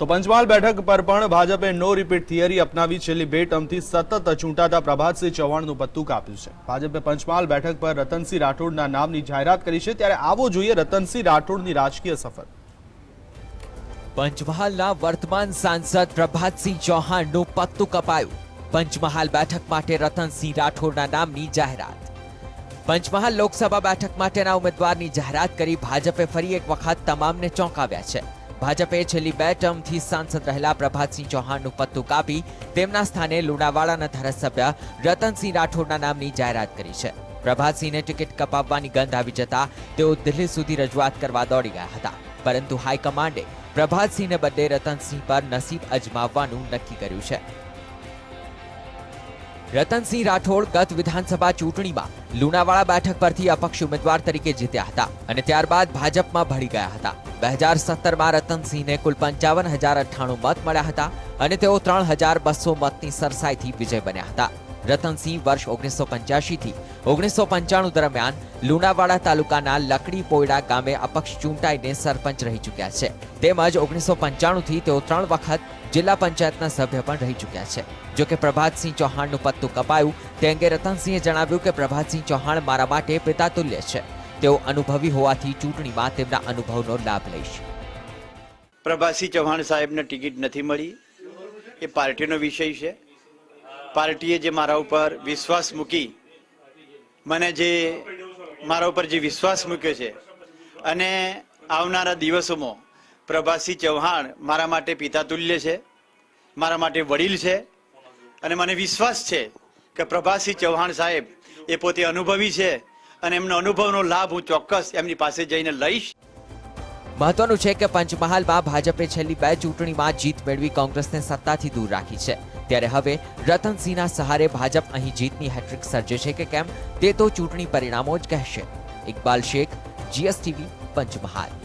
તો પંચમહાલ બેઠક પર પણ ભાજપે નો રિપીટ થિયરી અપનાવી. છેલ્લી બે ટર્મથી સતત ચૂંટાતા પ્રભાતસિંહ ચૌહાણનું પત્તું કાપ્યું છે. ભાજપે પંચમહાલ બેઠક પર રતનસિંહ રાઠોડના નામની જાહેરાત કરી છે. ત્યારે આવો જોઈએ રતનસિંહ રાઠોડની રાજકીય સફર. પંચમહાલના વર્તમાન સાંસદ પ્રભાતસિંહ ચૌહાણનું પત્તું કપાયું. પંચમહાલ બેઠક માટે રતનસિંહ રાઠોડના નામની જાહેરાત. પંચમહાલ લોકસભા બેઠક માટેના ઉમેદવારની જાહેરાત કરી ભાજપે ફરી એક વખત તમામને ચોંકાવ્યા છે. ભાજપે છેલ્લી બે ટર્મથી સાંસદ રહેલા પ્રભાતસિંહ ચૌહાણનું પત્તું કાપી તેમના સ્થાને લુણાવાડાના ધારાસભ્ય રતનસિંહ રાઠોડના નામની જાહેરાત કરી છે. પ્રભાતસિંહને ટિકિટ કપાવવાની ગંધ આવી જતા તેઓ દિલ્હી સુધી રજૂઆત કરવા દોડી ગયા હતા. પરંતુ હાઈકમાન્ડે પ્રભાતસિંહને બદલે રતનસિંહ પર નસીબ અજમાવવાનું નક્કી કર્યું છે. રતનસિંહ રાઠોડ ગત વિધાનસભા ચૂંટણીમાં લુણાવાડા બેઠક પરથી અપક્ષ ઉમેદવાર તરીકે જીત્યા હતા અને ત્યારબાદ ભાજપમાં ભળી ગયા હતા. બે હજાર સત્તરમાં રતનસિંહને કુલ પંચાવન હજાર અઠ્ઠાણું મત મળ્યા હતા અને તેઓ ત્રણ હજાર બસો મતની સરસાઈથી વિજય બન્યા હતા. રતનસિંહ વર્ષ ઓગણીસો પંચ્યાસીથી ઓગણીસો પંચાણું દરમિયાન લુણાવાડા તાલુકાના લકડી પોયડા ગામે અપક્ષ ચૂંટાઈને સરપંચ રહી ચૂક્યા છે. તેમજ ઓગણીસો પંચાણુંથી તેઓ ત્રણ વખત જિલ્લા પંચાયતના સભ્ય પણ રહી ચૂક્યા છે. જો કે પ્રભાતસિંહ ચૌહાણનું પત્તું કપાયું તે અંગે રતનસિંહે જણાવ્યું કે પ્રભાતસિંહ ચૌહાણ મારા માટે પિતાતુલ્ય છે. તેઓ અનુભવી હોવાથી ચૂંટણીમાં તેમના અનુભવનો લાભ લઈશ. પ્રભાસિંહ ચૌહાણ સાહેબને ટિકિટ નથી મળી. એ પાર્ટીનો વિષય છે. પાર્ટીએ જે મારા ઉપર વિશ્વાસ મૂકી, મને જે મારા ઉપર જે વિશ્વાસ મૂક્યો છે અને આવનારા દિવસોમાં પ્રભાસિંહ ચૌહાણ મારા માટે પિતાતુલ્ય છે, મારા માટે વડીલ છે અને મને વિશ્વાસ છે કે પ્રભાસિંહ ચૌહાણ સાહેબ એ પોતે અનુભવી છે અને એમનો અનુભવનો લાભ હું ચોક્કસ એમની પાસે જઈને લઈશ. મહત્વનું છે કે પંચમહાલમાં ભાજપે છેલ્લી બે ચૂંટણીમાં જીત મેળવી કોંગ્રેસને સત્તાથી દૂર રાખી છે. ત્યારે હવે રતનસિંહના સહારે ભાજપ અહીં જીતની હેટ્રિક સર્જે છે કે કેમ તે તો ચૂંટણી પરિણામો જ કહેશે. ઇકબાલ શેખ જીએસટીવી પંચમહાલ.